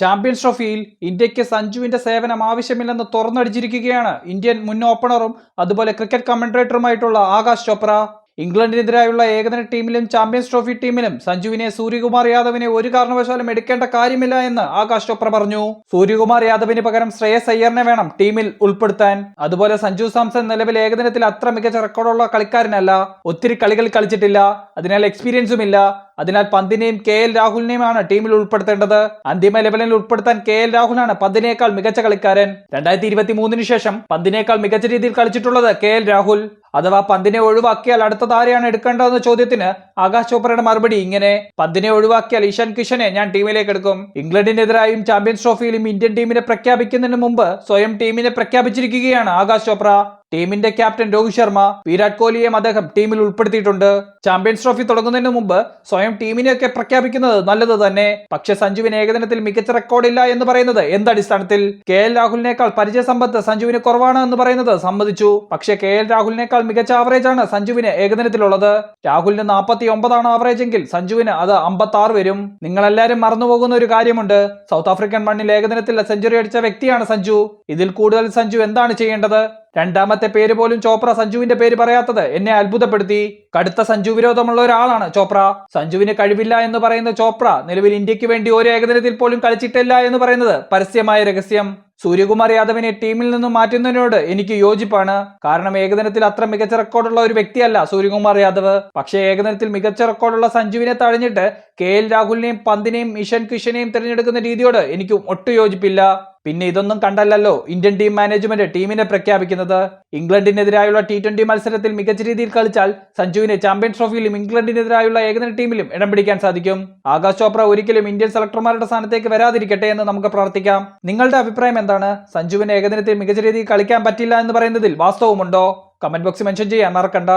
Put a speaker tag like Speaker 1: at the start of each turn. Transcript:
Speaker 1: Champions ട്രോഫിയിൽ ഇന്ത്യയ്ക്ക് സഞ്ജുവിന്റെ സേവനം ആവശ്യമില്ലെന്ന് തുറന്നടിച്ചിരിക്കുകയാണ് ഇന്ത്യൻ മുൻ ഓപ്പണറും അതുപോലെ ക്രിക്കറ്റ് കമന്റേറ്ററുമായിട്ടുള്ള ആകാശ് ചോപ്ര. ഇംഗ്ലണ്ടിനെതിരായുള്ള ഏകദിന ടീമിലും ചാമ്പ്യൻസ് ട്രോഫി ടീമിലും സഞ്ജുവിനെ സൂര്യകുമാർ യാദവിനെ ഒരു കാരണവശാലും എടുക്കേണ്ട കാര്യമില്ല എന്ന് ആകാശ് ചോപ്ര പറഞ്ഞു. സൂര്യകുമാർ യാദവിന് പകരം ശ്രേയസ് അയ്യറിനെ വേണം ടീമിൽ ഉൾപ്പെടുത്താൻ. അതുപോലെ സഞ്ജു സാംസൺ നിലവിൽ ഏകദിനത്തിൽ അത്ര മികച്ച റെക്കോർഡുള്ള കളിക്കാരനല്ല. ഒത്തിരി കളികൾ കളിച്ചിട്ടില്ല. അതിനാൽ എക്സ്പീരിയൻസും ഇല്ല. അതിനാൽ പന്തിനെയും കെ എൽ രാഹുലിനെയുമാണ് ടീമിൽ ഉൾപ്പെടുത്തേണ്ടത്. അന്തിമ ലെവലിൽ ഉൾപ്പെടുത്താൻ കെ എൽ രാഹുലാണ് പന്തിനേക്കാൾ മികച്ച കളിക്കാരൻ. രണ്ടായിരത്തി ഇരുപത്തി മൂന്നിന് ശേഷം പന്തിനേക്കാൾ മികച്ച രീതിയിൽ കളിച്ചിട്ടുള്ളത് കെ എൽ രാഹുൽ. അഥവാ പന്തിനെ ഒഴിവാക്കിയാൽ അടുത്തത് ആരെയാണ് എടുക്കേണ്ടതെന്ന ചോദ്യത്തിന് ആകാശ് ചോപ്രയുടെ മറുപടി ഇങ്ങനെ. പന്തിനെ ഒഴിവാക്കിയാൽ ഇഷാൻ കിഷനെ ഞാൻ ടീമിലേക്ക് എടുക്കും. ഇംഗ്ലണ്ടിനെതിരായും ചാമ്പ്യൻസ് ട്രോഫിയിലും ഇന്ത്യൻ ടീമിനെ പ്രഖ്യാപിക്കുന്നതിന് മുമ്പ് സ്വയം ടീമിനെ പ്രഖ്യാപിച്ചിരിക്കുകയാണ് ആകാശ് ചോപ്ര. ടീമിന്റെ ക്യാപ്റ്റൻ രോഹിത് ശർമ്മ വിരാട് കോഹ്ലിയെയും അദ്ദേഹം ടീമിൽ ഉൾപ്പെടുത്തിയിട്ടുണ്ട്. ചാമ്പ്യൻസ് ട്രോഫി തുടങ്ങുന്നതിന് മുമ്പ് സ്വയം ടീമിനെയൊക്കെ പ്രഖ്യാപിക്കുന്നത് നല്ലത് തന്നെ. പക്ഷെ സഞ്ജുവിന് ഏകദിനത്തിൽ മികച്ച റെക്കോർഡില്ല എന്ന് പറയുന്നത് എന്തടിസ്ഥാനത്തിൽ കെ എൽ രാഹുലിനേക്കാൾ പരിചയ സമ്പത്ത് സഞ്ജുവിന് കുറവാണ് എന്ന് പറയുന്നത് സമ്മതിച്ചു. പക്ഷെ കെ എൽ രാഹുലിനേക്കാൾ മികച്ച ആവറേജ് ആണ് സഞ്ജുവിന് ഏകദിനത്തിലുള്ളത്. രാഹുലിന് നാൽപ്പത്തി ഒമ്പതാണ് ആവറേജ് എങ്കിൽ സഞ്ജുവിന് അത് അമ്പത്തി ആറ് വരും. നിങ്ങളെല്ലാരും മറന്നുപോകുന്ന ഒരു കാര്യമുണ്ട്. സൗത്ത് ആഫ്രിക്കൻ മണ്ണിൽ ഏകദിനത്തിൽ സെഞ്ചുറി അടിച്ച വ്യക്തിയാണ് സഞ്ജു. ഇതിൽ കൂടുതൽ സഞ്ജു എന്താണ് ചെയ്യേണ്ടത്? രണ്ടാമത്തെ പേര് പോലും ചോപ്ര സഞ്ജുവിന്റെ പേര് പറയാത്തത് എന്നെ അത്ഭുതപ്പെടുത്തി. കടുത്ത സഞ്ജു വിരോധമുള്ള ഒരാളാണ് ചോപ്ര. സഞ്ജുവിന് കഴിവില്ല എന്ന് പറയുന്ന ചോപ്ര നിലവിൽ ഇന്ത്യയ്ക്ക് വേണ്ടി ഒരു ഏകദിനത്തിൽ പോലും കളിച്ചിട്ടില്ല എന്ന് പറയുന്നത് പരസ്യമായ രഹസ്യം. സൂര്യകുമാർ യാദവിനെ ടീമിൽ നിന്നും മാറ്റുന്നതിനോട് എനിക്ക് യോജിപ്പാണ്. കാരണം ഏകദിനത്തിൽ അത്ര മികച്ച റെക്കോർഡുള്ള ഒരു വ്യക്തിയല്ല സൂര്യകുമാർ യാദവ്. പക്ഷേ ഏകദിനത്തിൽ മികച്ച റെക്കോർഡുള്ള സഞ്ജുവിനെ തഴഞ്ഞിട്ട് കെ എൽ രാഹുലിനെയും പന്തിനെയും ഇഷൻ കിഷനെയും തിരഞ്ഞെടുക്കുന്ന രീതിയോട് എനിക്ക് ഒട്ടും യോജിപ്പില്ല. പിന്നെ ഇതൊന്നും കണ്ടല്ലല്ലോ. ഇന്ത്യൻ ടീം മാനേജ്മെന്റ് ടീമിനെ പ്രഖ്യാപിക്കുന്നത്. ഇംഗ്ലണ്ടിനെതിരായുള്ള ടി ട്വന്റി മത്സരത്തിൽ മികച്ച രീതിയിൽ കളിച്ചാൽ സഞ്ജുവിനെ ചാമ്പ്യൻസ് ട്രോഫിയിലും ഇംഗ്ലണ്ടിനെതിരായുള്ള ഏകദിന ടീമിലും ഇടം പിടിക്കാൻ സാധിക്കും. ആകാശ് ചോപ്ര ഒരിക്കലും ഇന്ത്യൻ സെലക്ടർമാരുടെ സ്ഥാനത്തേക്ക് വരാതിരിക്കട്ടെ എന്ന് നമുക്ക് പ്രാർത്ഥിക്കാം. നിങ്ങളുടെ അഭിപ്രായം എന്താണ്? സഞ്ജുവിന് ഏകദിനത്തിൽ മികച്ച രീതിയിൽ കളിക്കാൻ പറ്റില്ല എന്ന് പറയുന്നതിൽ വാസ്തവമുണ്ടോ? കമന്റ് ബോക്സ് മെൻഷൻ ചെയ്യാൻ മറക്കണ്ട.